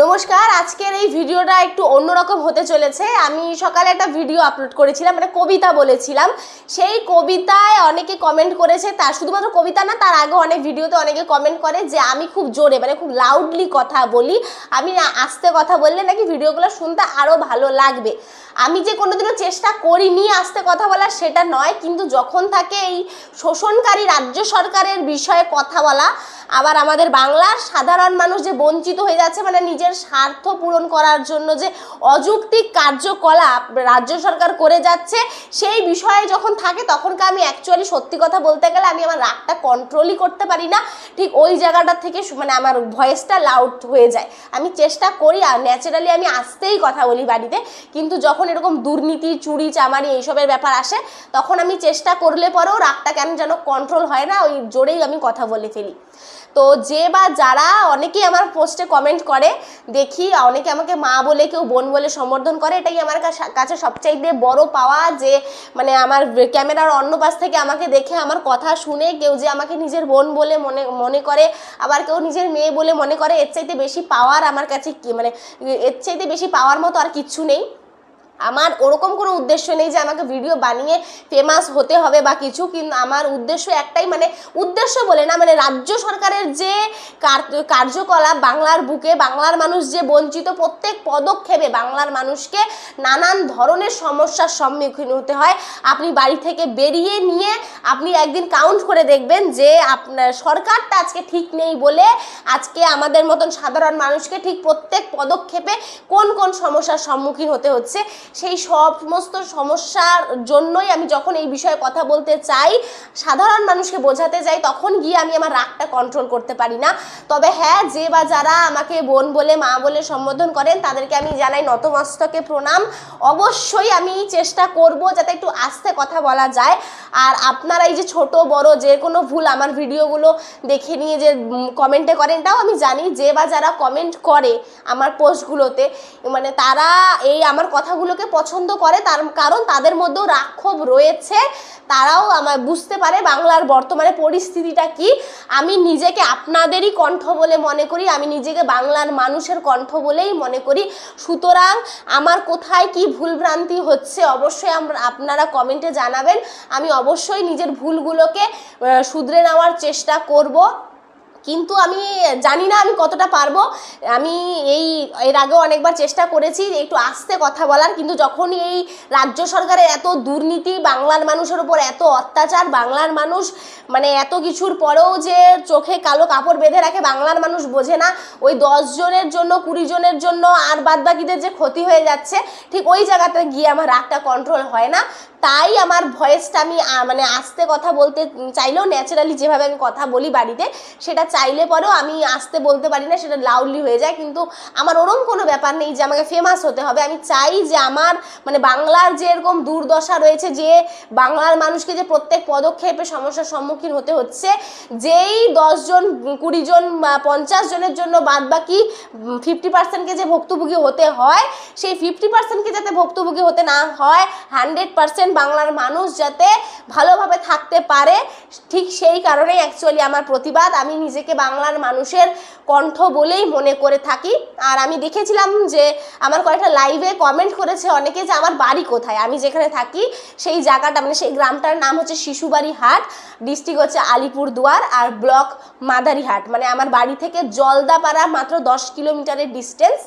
নমস্কার, আজকের এই ভিডিওটা একটু অন্যরকম হতে চলেছে। আমি সকালে একটা ভিডিও আপলোড করেছিলাম মানে কবিতা বলেছিলাম। সেই কবিতায় অনেকে কমেন্ট করেছে তার শুধুমাত্র কবিতা না, তার আগে অনেক ভিডিওতে অনেকে কমেন্ট করে যে, আমি খুব জোরে মানে খুব লাউডলি কথা বলি। আমি আস্তে কথা বললে নাকি ভিডিওগুলো শুনতে আরও ভালো লাগবে। আমি যে কোনোদিনও চেষ্টা করিনি আস্তে কথা বলার, সেটা নয়। কিন্তু যখন থাকে এই শোষণকারী রাজ্য সরকারের বিষয়ে কথা বলা, আবার আমাদের বাংলার সাধারণ মানুষ যে বঞ্চিত হয়ে যাচ্ছে মানে নিজের স্বার্থ পূরণ করার জন্য যে অযৌক্তিক কার্যকলাপ রাজ্য সরকার করে যাচ্ছে, সেই বিষয়ে যখন থাকে তখনকে আমি অ্যাকচুয়ালি সত্যি কথা বলতে গেলে আমি আমার রাগটা কন্ট্রোলই করতে পারি না। ঠিক ওই জায়গাটা থেকে মানে আমার ভয়েসটা লাউড হয়ে যায়। আমি চেষ্টা করি আর ন্যাচারালি আমি আসতেই কথা বলি বাড়িতে। কিন্তু যখন এরকম দুর্নীতি, চুরি, চামারি এইসবের ব্যাপার আসে, তখন আমি চেষ্টা করলে পরেও রাগটা কেন যেন কন্ট্রোল হয় না, ওই জোরেই আমি কথা বলে ফেলি। তো যে বা যারা অনেকেই আমার পোস্টে কমেন্ট করে, দেখি অনেকে আমাকে মা বলে, কেউ বোন বলে সম্বোধন করে, এটাই আমার কাছে- কাছে সবচাইতে বড় পাওয়া যে মানে আমার ক্যামেরার অন্য পাশ থেকে আমাকে দেখে আমার কথা শুনে কেউ যে আমাকে নিজের বোন বলে মনে মনে করে, আবার কেউ নিজের মেয়ে বলে মনে করে, এর চাইতে বেশি পাওয়ার আমার কাছে কি মানে এর চাইতে বেশি পাওয়ার মতো আর কিচ্ছু নেই। আমার ওরকম কোনো উদ্দেশ্য নেই যে আমাকে ভিডিও বানিয়ে ফেমাস হতে হবে বা কিছু, কিন্তু আমার উদ্দেশ্য একটাই মানে উদ্দেশ্য বলে না মানে রাজ্য সরকারের যে কার্যকলাপ, বাংলার বুকে, বাংলার মানুষ যে বঞ্চিত, প্রত্যেক পদক্ষেপে বাংলার মানুষকে নানান ধরনের সমস্যার সম্মুখীন হতে হয়। আপনি বাড়ি থেকে বেরিয়ে নিয়ে আপনি একদিন কাউন্ট করে দেখবেন যে আপনার সরকারটা আজকে ঠিক নেই বলে আজকে আমাদের মতন সাধারণ মানুষকে ঠিক প্রত্যেক পদক্ষেপে কোন কোন সমস্যার সম্মুখীন হতে হচ্ছে। সেই সমস্ত সমস্যার জন্যই আমি যখন এই বিষয়ে কথা বলতে চাই, সাধারণ মানুষকে বোঝাতে যাই, তখন গিয়ে আমি আমার রাগটা কন্ট্রোল করতে পারি না। তবে হ্যাঁ যে বা যারা আমাকে বোন বলে, মা বলে সম্বোধন করেন, তাদেরকে আমি জানাই নতমস্তকে প্রণাম। অবশ্যই আমি চেষ্টা করব যাতে একটু আস্তে কথা বলা যায়। আর আপনারা এই যে ছোট, বড় যে কোনো ভুল আমার ভিডিওগুলো দেখে নিয়ে যে কমেন্টে করেন, তাও আমি জানি যে বা যারা কমেন্ট করে আমার পোস্টগুলোতে মানে তারা এই আমার কথাগুলোকে পছন্দ করে, তার কারণ তাদের মধ্যেও রাক্ষোভ রয়েছে। তারাও আমার বুঝতে পারে বাংলার বর্তমানে পরিস্থিতিটা কি। আমি নিজেকে আপনাদেরই কণ্ঠ বলে মনে করি, আমি নিজেকে বাংলার মানুষের কণ্ঠ বলেই মনে করি। সুতরাং আমার কোথায় কি ভুলভ্রান্তি হচ্ছে অবশ্যই আমরা, আপনারা কমেন্টে জানাবেন। আমি অবশ্যই নিজের ভুলগুলোকে শুধরে নেওয়ার চেষ্টা করব। কিন্তু আমি জানি না আমি কতটা পারব। আমি এই, এর আগেও অনেকবার চেষ্টা করেছি একটু আস্তে কথা বলার, কিন্তু যখন এই রাজ্য সরকারের এত দুর্নীতি, বাংলার মানুষের উপর এত অত্যাচার, বাংলার মানুষ মানে এত কিছুর পরেও যে চোখে কালো কাপড় বেঁধে রাখে, বাংলার মানুষ বোঝে না। ওই জনের জন্য, কুড়ি জনের জন্য আর বাদবাকিদের যে ক্ষতি হয়ে যাচ্ছে, ঠিক ওই জায়গাতে গিয়ে আমার রাগটা কন্ট্রোল হয় না। তাই আমার ভয়েসটা আমি মানে আস্তে কথা বলতে চাইলেও ন্যাচারালি যেভাবে আমি কথা বলি বাড়িতে, সেটা চাইলে পরেও আমি আসতে বলতে পারি না, সেটা লাউডলি হয়ে যায়। কিন্তু আমার ওরম কোনো ব্যাপার নেই যে আমাকে ফেমাস হতে হবে। আমি চাই যে আমার মানে বাংলার যে এরকম দুর্দশা রয়েছে, যে বাংলার মানুষকে যে প্রত্যেক পদক্ষেপে সমস্যার সম্মুখীন হতে হচ্ছে, যেই দশজন কুড়ি জন বা পঞ্চাশ জনের জন্য বাদ বাকি ফিফটি পার্সেন্টকে যে ভুক্তভোগী হতে হয়, সেই ফিফটি পার্সেন্টকে যাতে ভুক্তভোগী হতে না হয় হান্ড্রেড পার্সেন্ট বাংলার মানুষ যাতে ভালোভাবে থাকতে পারে, ঠিক সেই কারণেই অ্যাকচুয়ালি আমার প্রতিবাদ। আমি নিজেকে বাংলার মানুষের কণ্ঠ বলেই মনে করে থাকি। আর আমি দেখেছিলাম যে আমার কয়েকটা লাইভে কমেন্ট করেছে অনেকে যে আমার বাড়ি কোথায়? আমি যেখানে থাকি, সেই জায়গাটা মানে সেই গ্রামটার নাম হচ্ছে শিশুবাড়ি হাট ডিস্ট্রিক্ট হচ্ছে আলিপুরদুয়ার আর ব্লক মাদারিহাট। মানে আমার বাড়ি থেকে জলদাপাড়া মাত্র দশ কিলোমিটারের ডিস্টেন্স